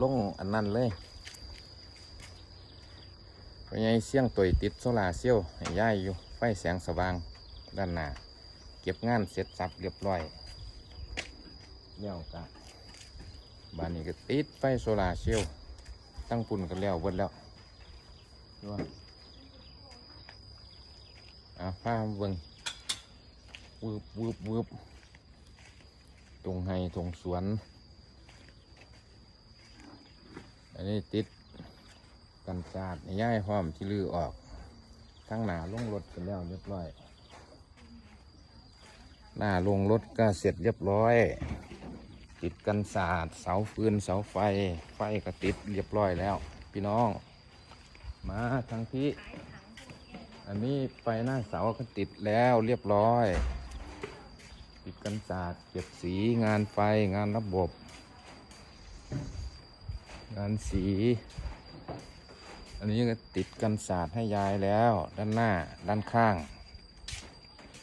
ลงอันนั้นเลยเพราะไงเสี่ยงตัวติดโซลาเซลล์ให้ย่ายอยู่ ไฟแสงสว่างด้านหน้า เก็บงานเสร็จสับเรียบร้อยแล้วกะบ้านนี้ก็ติดไฟโซลาเซลล์ตั้งปุ่นกันแล้วเบิดแล้วด้วยอ่าฟ้าเบิ่งวืบวืบวืบตรงไห้ตรงสวน อั นนี้ติดกันจาดย้ายพร้อมที่ลือออกทั้งหนาลงรถกันแล้วเรียบร้อย หน้าลงรถก็เสร็จเรียบร้อย ติดกันสาดเสาฟืนเสาไฟ ไฟก็ติดเรียบร้อยแล้ว พี่น้อง มาทางพี่อันนี้ไฟหน้าเสาก็ติดแล้วเรียบร้อย ติดกันสาดเก็บสีงานไฟงานระบบ งานสี อันนี้ก็ติดกันสาดให้ยายแล้ว ด้านหน้าด้านข้าง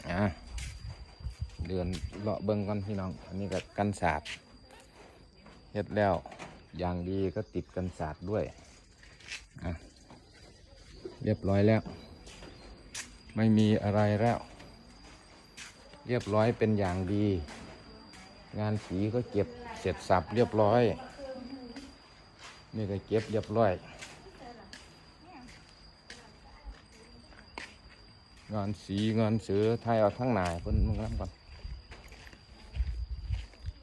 อะเดือนเลาะเบิ้งกันพี่น้อง อันนี้ก็กันสาดเฮ็ดแล้ว อย่างดีก็ติดกันสาดด้วยอะเรียบร้อยแล้ว ไม่มีอะไรแล้ว เรียบร้อยเป็นอย่างดี งานสีก็เก็บเสร็จสับเรียบร้อย นี่ก็เก็บเรียบร้อยงานสีงานเสือไทยเอาทั้งหนายเพิ่นมึงรับก่อน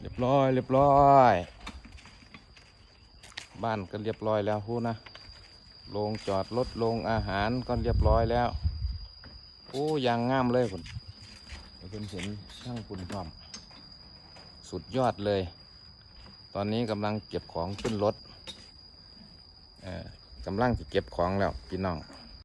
เรียบร้อยเรียบร้อย บ้านก็เรียบร้อยแล้วพูนะโรงจอดรถโรงอาหารก็เรียบร้อยแล้วโอ้ยางงามเลยคุณเป็นเห็นช่างคุณพร้อมสุดยอดเลย ตอนนี้กำลังเก็บของขึ้นรถ กำลังจะเก็บของแล้วพี่น้อง